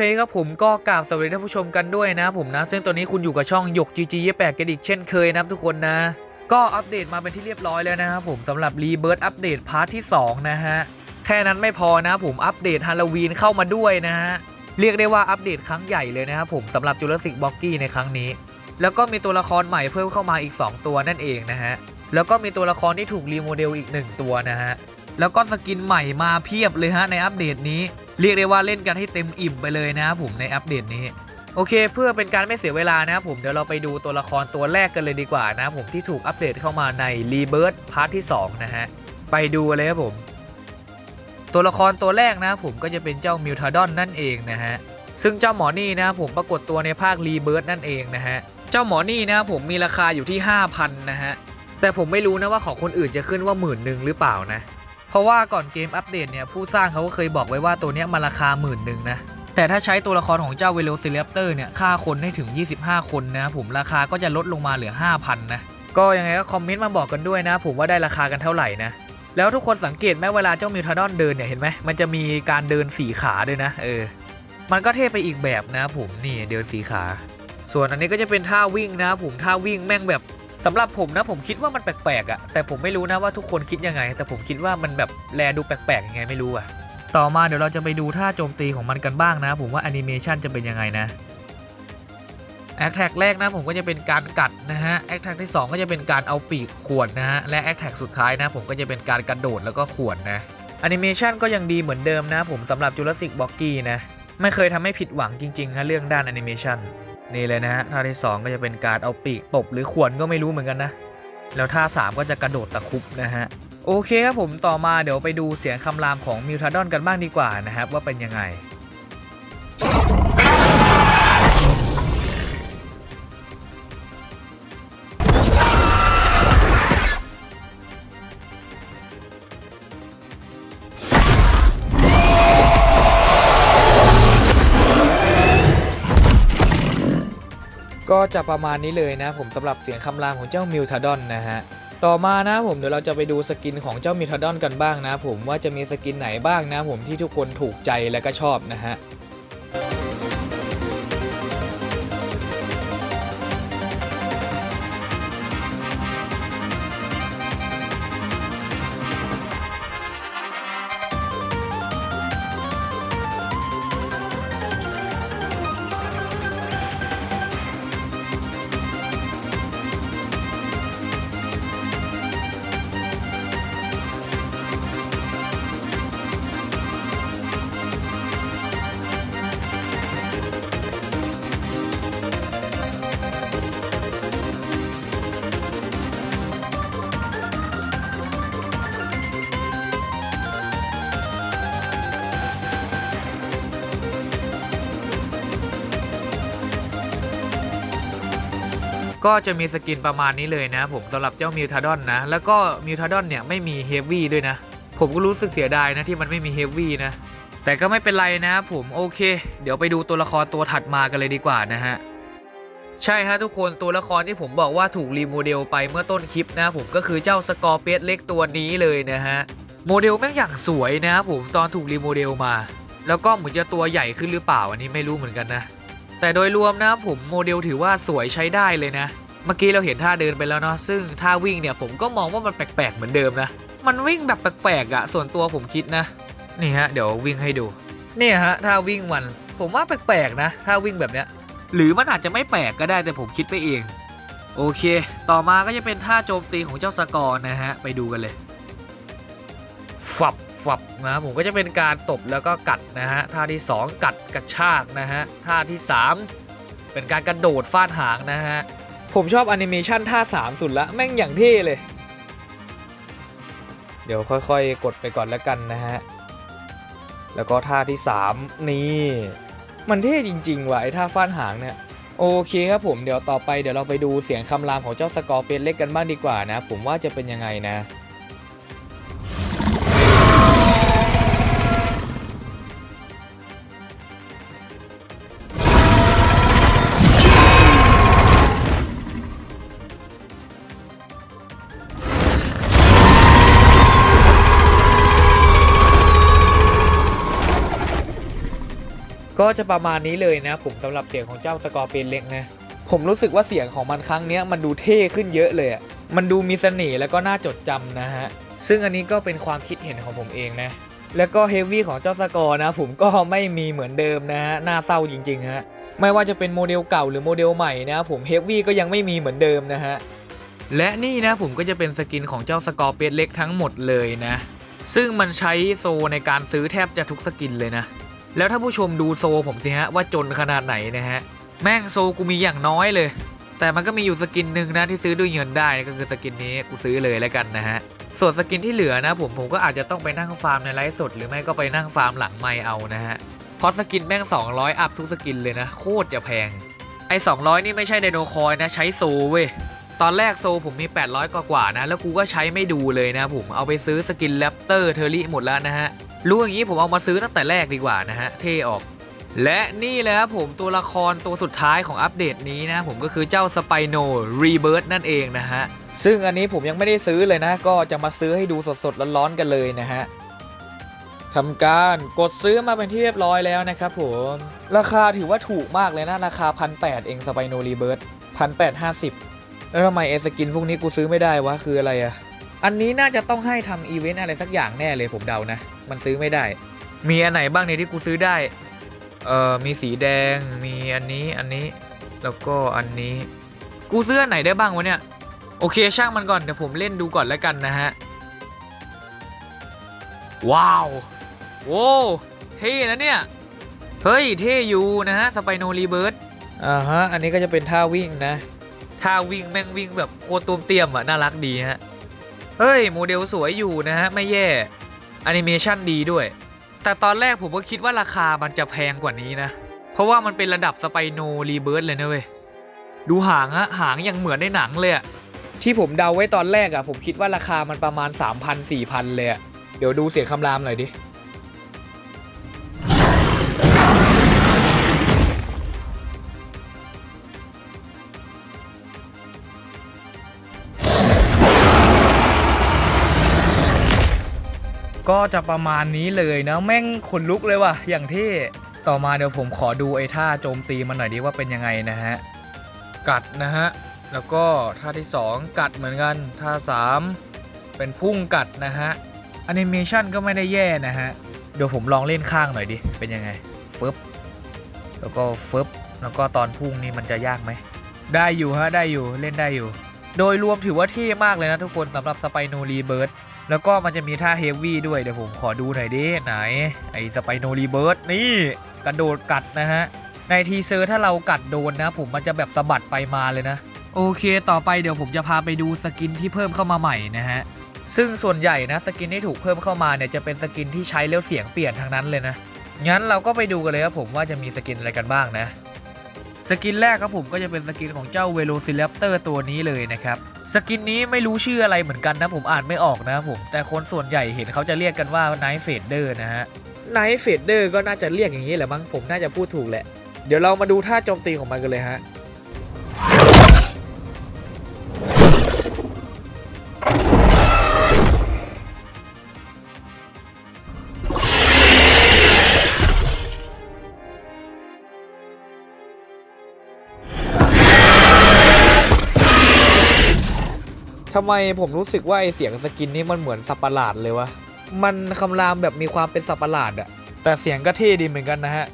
เคครับผมก็กราบสวัสดีท่านผู้ชมกันด้วยนะผมนะ ซึ่งตอนนี้คุณอยู่กับช่องหยก GG แปกันอีกเช่นเคยนะทุกคนนะ ก็อัปเดตมาเป็นที่เรียบร้อยแล้วนะครับผมสำหรับรีเบิร์ a อัปเดตพาร์ทที่ 2 นะฮะ แค่นั้นไม่พอนะผมอัปเดตฮาโลวีนเข้ามาด้วยนะฮะ เรียกได้ว่าอัปเดตครั้งใหญ่เลยนะครับผมสำหรับจูเลสิกบ็อกกี้ในครั้งนี้ แล้วก็มีตัวละครใหม่เพิ่มเข้ามาอีก 2 ตัวนั่นเองนะฮะแล้วก็มีตัวละครที่ถูกรีโมเดลอีก 1 ตัวนะฮะแล้วก็สกินใหม่มาเพียบเลยฮะในอัปเดตนี้ เรียกได้ว่าเล่นกันให้เต็มอิ่มไปเลยนะครับผมในอัปเดตนี้โอเค เพื่อเป็นการไม่เสียเวลานะครับผมเดี๋ยวเราไปดูตัวละครตัวแรกกันเลยดีกว่านะครับผมที่ถูกอัปเดตเข้ามาใน Rebirth พาร์ทที่ 2 นะฮะ ไปดูเลยครับผม ตัวละครตัวแรกนะผมก็จะเป็นเจ้ามิวทาดอนนั่นเองนะฮะ ซึ่งเจ้าหมอนี่นะผมปรากฏตัวในภาค Rebirth นั่นเองนะฮะ เจ้าหมอนี่นะผมมีราคาอยู่ที่ 5,000 นะฮะ แต่ผมไม่รู้นะว่าของคนอื่นจะขึ้นว่าหมื่นหนึ่งหรือเปล่านะ เพราะว่าก่อนเกมอัปเดตเนี่ยผู้สร้างเขาก็เคยบอกไว้ว่าตัวเนี้ยมันราคาหมื่นหนึ่งนะแต่ถ้าใช้ตัวละครของเจ้าเวโ c ซิเลปเตอร์เนี่ยฆ่าคนให้ถึง 25 คนนะครับผมราคาก็จะลดลงมาเหลือ 5,000นะก็ยังไงก็คอมเมนต์มาบอกกันด้วยนะ ผมว่าได้ราคากันเท่าไหร่นะแล้วทุกคนสังเกตไหมเวลาเจ้ามิวทาดอนเดินเนี่ยเห็นไหมมันจะมีการเดินสีขาด้วยนะเออมันก็เท่ไปอีกแบบนะผมนี่เดินสีขา ส่วนอันนี้ก็จะเป็นท่าวิ่งนะผมท่าวิ่งแม่งแบบ สำหรับผมนะผมคิดว่ามันแปลกๆอะ่ะแต่ผมไม่รู้นะว่าทุกคนคิดยังไง แต่ผมคิดว่ามันแบบแลดูแปลกๆยังไงไม่รู้อะ่ะต่อมาเดี๋ยวเราจะไปดูท่าโจมตีของมันกันบ้างนะ ผมว่าแอนิเมชันจะเป็นยังไงนะแอคแท็กแรกนะผมก็จะเป็นการกัดนะฮะแอคแท็กที่ 2 ก็จะเป็นการเอาปีกข่วนนะฮะและแอคแท็กสุดท้ายนะผมก็จะเป็นการกระโดดแล้วก็ข่วนนะแอนิเมชันก็ยังดีเหมือนเดิมนะผมสำหรับจูราสสิกบ็อกกี้นะ ไม่เคยทำให้ผิดหวังจริงๆฮะเรื่องด้านแอนิเมชัน นี่เลยนะฮะท่าที่ 2 ก็จะเป็นการเอาปีกตบหรือขวนก็ไม่รู้เหมือนกันนะ แล้วท่า 3 ก็จะกระโดดตะคุบนะฮะ โอเคครับผมต่อมาเดี๋ยวไปดูเสียงคำรามของมิวทาดอนกันบ้างดีกว่านะครับว่าเป็นยังไง ก็จะประมาณนี้เลยนะผมสำหรับเสียงคำรามของเจ้ามิวทาดอนนะฮะต่อมานะผมเดี๋ยวเราจะไปดูสกินของเจ้ามิวทาดอนกันบ้างนะผมว่าจะมีสกินไหนบ้างนะผมที่ทุกคนถูกใจและก็ชอบนะฮะ ก็จะมีสกินประมาณนี้เลยนะ ผมสำหรับเจ้ามิวทาดอนนะ แล้วก็มิวทาดอนเนี่ยไม่มีเฮฟวี่ด้วยนะ ผมก็รู้สึกเสียดายนะที่มันไม่มีเฮฟวี่นะ แต่ก็ไม่เป็นไรนะผมโอเค เดี๋ยวไปดูตัวละครตัวถัดมากันเลยดีกว่านะฮะใช่ฮะทุกคนตัวละครที่ผมบอกว่าถูกรีโมเดลไปเมื่อต้นคลิปนะ ผมก็คือเจ้าสกอร์เปียสเล็กตัวนี้เลยนะฮะโมเดลแม่งอย่างสวยนะผมตอนถูกรีโมเดลมา แล้วก็เหมือนจะตัวใหญ่ขึ้นหรือเปล่าอันนี้ไม่รู้เหมือนกันนะ แต่โดยรวมนะผมโมเดลถือว่าสวยใช้ได้เลยนะ เมื่อกี้เราเห็นท่าเดินไปแล้วเนาะซึ่งท่าวิ่งเนี่ยผมก็มองว่ามันแปลกๆเหมือนเดิมนะ มันวิ่งแบบแปลกๆอะ่ะส่วนตัวผมคิดนะ นี่ฮะเดี๋ยววิ่งให้ดู เนี่ยฮะท่าวิ่งมัน ผมว่าแปลกๆนะท่าวิ่งแบบเนี้ย หรือมันอาจจะไม่แปลกก็ได้แต่ผมคิดไปเอง โอเค ต่อมาก็จะเป็นท่าโจมตีของเจ้าสกอร์นะฮะไปดูกันเลย ฝับับนะผมก็จะเป็นการตบแล้วก็กัดนะฮะท่าที่ 2 กัดกระชากนะฮะท่าที่ 3 เป็นการกระโดดฟาดหางนะฮะผมชอบแอนิเมชันท่า 3 สุดละแม่งอย่างเท่เลย เดี๋ยวค่อยๆ กดไปก่อนแล้วกันนะฮะ แล้วก็ท่าที่ 3 นี่ มันเท่จริงๆว่ะไอ้ท่าฟาดหางเนี่ยโอเคครับผมเดี๋ยวต่อไปเดี๋ยวเราไปดูเสียงคำรามของเจ้าสกอร์เปียนเล็กกันบ้างดีกว่านะ ผมว่าจะเป็นยังไงนะ ก็จะประมาณนี้เลยนะ ผมสำหรับเสียงของเจ้าสกอร์เปียนเล็กนะผมรู้สึกว่าเสียงของมันครั้งนี้มันดูเท่ขึ้นเยอะเลยอะมันดูมีเสน่ห์แล้วก็น่าจดจำนะฮะซึ่งอันนี้ก็เป็นความคิดเห็นของผมเองนะแล้วก็เฮฟวี่ของเจ้าสกอร์นะ ผมก็ไม่มีเหมือนเดิมนะฮะน่าเศร้าจริงๆฮะไม่ว่าจะเป็นโมเดลเก่าหรือโมเดลใหม่นะผมเฮฟวี่ก็ยังไม่มีเหมือนเดิมนะฮะและนี่นะผมก็จะเป็นสกินของเจ้าสกอร์เปียเล็กทั้งหมดเลยนะ ซึ่งมันใช้โซในการซื้อแทบจะทุกสกินเลยนะ แล้วถ้าผู้ชมดูโซผมสิฮะว่าจนขนาดไหนนะฮะแม่งโซกูมีอย่างน้อยเลย แต่มันก็มีอยู่สกินหนึ่งนะที่ซื้อด้วยเงินได้ก็คือสกินนี้กูซื้อเลยแล้วกันนะฮะส่วนสกินที่เหลือนะผมผมก็อาจจะต้องไปนั่งฟาร์มในไลฟ์สด หรือไม่ก็ไปนั่งฟาร์มหลังไมค์เอานะฮะเพราะสกินแม่ง 200 อัพทุกสกินเลยนะ โคตรจะแพง ไอ้ 200 นี่ไม่ใช่ไดโนคอยนะ ใช้โซเว้ย ตอนแรกโซผมมี 800 กว่ากว่านะ แล้วกูก็ใช้ไม่ดูเลยนะผม เอาไปซื้อสกินแรปเตอร์เทอรี่หมดแล้วนะฮะ รู้อย่างนี้ผมเอามาซื้อตั้งแต่แรกดีกว่านะฮะเท่ออก และนี่แหละครับผมตัวละครตัวสุดท้ายของอัปเดตนี้นะผมก็คือเจ้าสไปโนรีเบิร์นั่นเองนะฮะซึ่งอันนี้ผมยังไม่ได้ซื้อเลยนะ ก็จะมาซื้อให้ดูสดๆร้อนๆกันเลยนะฮะทำการกดซื้อมาเป็นที่เรียบร้อยแล้วนะครับผม ราคาถือว่าถูกมากเลยนะ ราคาพันแเองสไปโนรีเบิร์ตพันแปดห้าสิบแล้วทำไมเอสกินพวกนี้กูซื้อไม่ได้วะ คืออะไรอะอันนี้น่าจะต้องให้ทำอีเวนต์อะไรสักอย่างแน่เลยผมเดานะ มันซื้อไม่ได้ มีอันไหนบ้างเนี่ยที่กูซื้อได้ เอ่อ มีสีแดง มีอันนี้ อันนี้ แล้วก็อันนี้ กูซื้ออันไหนได้บ้างวะเนี่ย โอเคช่างมันก่อน เดี๋ยวผมเล่นดูก่อนแล้วกันนะฮะ ว้าว โว้เท่นะเนี่ย เฮ้ย เท่อยู่นะฮะ สไปโนรีเบิร์ดอ่าฮะ อันนี้ก็จะเป็นท่าวิ่งนะ ท่าวิ่งแม่งวิ่งแบบโคตรตูมเตียมอะ น่ารักดีฮะ เฮ้ย โมเดลสวยอยู่นะฮะ ไม่แย่ แอนิเมชันดีด้วย แต่ตอนแรกผมก็คิดว่าราคามันจะแพงกว่านี้นะ เพราะว่ามันเป็นระดับสไปโนรีเบิร์ดเลยนะเว้ย ดูหางอะหางยังเหมือนในหนังเลยอะที่ผมเดาไว้ตอนแรกอะผมคิดว่าราคามันประมาณ 3,000 4,000 เลยอะเดี๋ยวดูเสียงคำรามหน่อยดิ ก็จะประมาณนี้เลยนะแม่งขนลุกเลยว่ะ อย่างที่ต่อมาเดี๋ยวผมขอดูไอ้ท่าโจมตีมันหน่อยดิว่าเป็นยังไงนะฮะ กัดนะฮะ แล้วก็ท่าที่ 2 กัดเหมือนกัน ท่า 3 เป็นพุ่งกัดนะฮะแอนิเมชันก็ไม่ได้แย่นะฮะ เดี๋ยวผมลองเล่นข้างหน่อยดิ เป็นยังไงฟึบแล้วก็ฟึบแล้วก็ตอนพุ่งนี่มันจะยากไหม ได้อยู่ฮะ ได้อยู่เล่นได้อยู่ โดยรวมถือว่าเท่มากเลยนะทุกคนสำหรับสไปโนรีเบิร์ด แล้วก็มันจะมีท่าเฮฟวี่ด้วยเดี๋ยวผมขอดูหน่อยดิไหน ไอ้สไปโนรีเบิร์ดนี่กระโดดกัดนะฮะ ในทีเซอร์ถ้าเรากัดโดนนะ ผมมันจะแบบสะบัดไปมาเลยนะ โอเค ต่อไปเดี๋ยวผมจะพาไปดูสกินที่เพิ่มเข้ามาใหม่นะฮะ ซึ่งส่วนใหญ่นะสกินที่ถูกเพิ่มเข้ามาเนี่ยจะเป็นสกินที่ใช้แล้วเสียงเปลี่ยนทั้งนั้นเลยนะงั้นเราก็ไปดูกันเลยครับผมว่าจะมีสกินอะไรกันบ้างนะ สกินแรกครับผมก็จะเป็นสกินของเจ้าเวโรซิ r ปเตอร์ตัวนี้เลยนะครับสกินนี้ไม่รู้ชื่ออะไรเหมือนกันนะผมอ่านไม่ออกนะครับผมแต่คนส่วนใหญ่เห็นเขาจะเรียกกันว่าไนท์เฟดเดอร์นะฮะไนท์เฟดเดอร์ก็น่าจะเรียกอย่างนี้แหละมั้งผมน่าจะพูดถูกแหละ เดี๋ยวเรามาดูท่าโจมตีของมันกันเลยฮะ ทำไมผมรู้สึกว่าไอเสียงสกินนี้มันเหมือนสับประหลาดเลยวะ มันคำรามแบบมีความเป็นสับประหลาดอะแต่เสียงก็เท่ดีเหมือนกันนะฮะ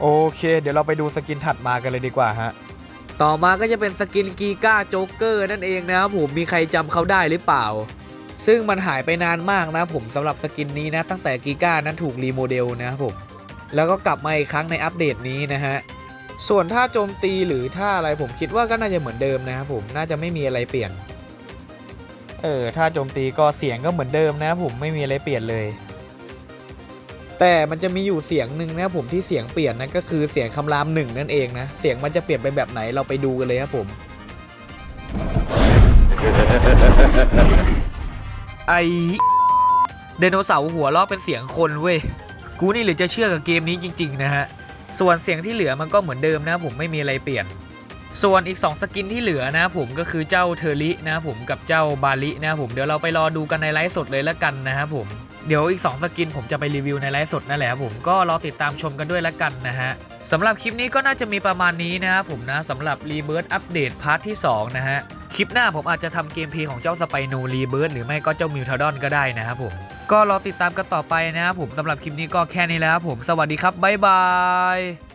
โอเค เดี๋ยวเราไปดูสกินถัดมากันเลยดีกว่าฮะ ต่อมาก็จะเป็นสกินกีก้าโจ๊กเกอร์นั่นเองนะครับผมมีใครจำเขาได้หรือเปล่า ซึ่งมันหายไปนานมากนะผมสำหรับสกินนี้นะตั้งแต่กีก้านั้นถูกรีโมเดลนะครับผมแล้วก็กลับมาอีกครั้งในอัปเดตนี้นะฮะส่วนท่าโจมตีหรือท่าอะไรผมคิดว่าก็น่าจะเหมือนเดิมนะครับผมน่าจะไม่มีอะไรเปลี่ยน เออ ถ้าโจมตีก็เสียงก็เหมือนเดิมนะผมไม่มีอะไรเปลี่ยนเลย แต่มันจะมีอยู่เสียงหนึ่งนะผมที่เสียงเปลี่ยนนั่นก็คือเสียงคำรามหนึ่งนั่นเองนะ เสียงมันจะเปลี่ยนไปแบบไหนเราไปดูกันเลยครับผมไอไดโนเสาร์หัวล้อเป็นเสียงคนเว้ย กูนี่หรือจะเชื่อกับเกมนี้จริง ๆ นะฮะ ส่วนเสียงที่เหลือมันก็เหมือนเดิมนะผมไม่มีอะไรเปลี่ยน ส่วนอีก 2 สกินที่เหลือนะผมก็คือเจ้าเทอรินะผมกับเจ้าบาลินะผมเดี๋ยวเราไปรอดูกันในไลฟ์สดเลยละกันนะครับผมเดี๋ยวอีก 2 สกินผมจะไปรีวิวในไลฟ์สดนั่นแหละครับผมก็รอติดตามชมกันด้วยละกันนะฮะสำหรับคลิปนี้ก็น่าจะมีประมาณนี้นะครับผมนะสำหรับรีเบิร์อัปเดตพาร์ทที่ 2 นะฮะคลิปหน้าผมอาจจะทำเกมเพย์ของเจ้าสไปโนรีเบิร์ดหรือไม่ก็เจ้ามิวทาดอนก็ได้นะครับผมก็รอติดตามกันต่อไปนะครับผมสำหรับคลิปนี้ก็แค่นี้แล้วครับผมสวัสดีครับบ๊ายบาย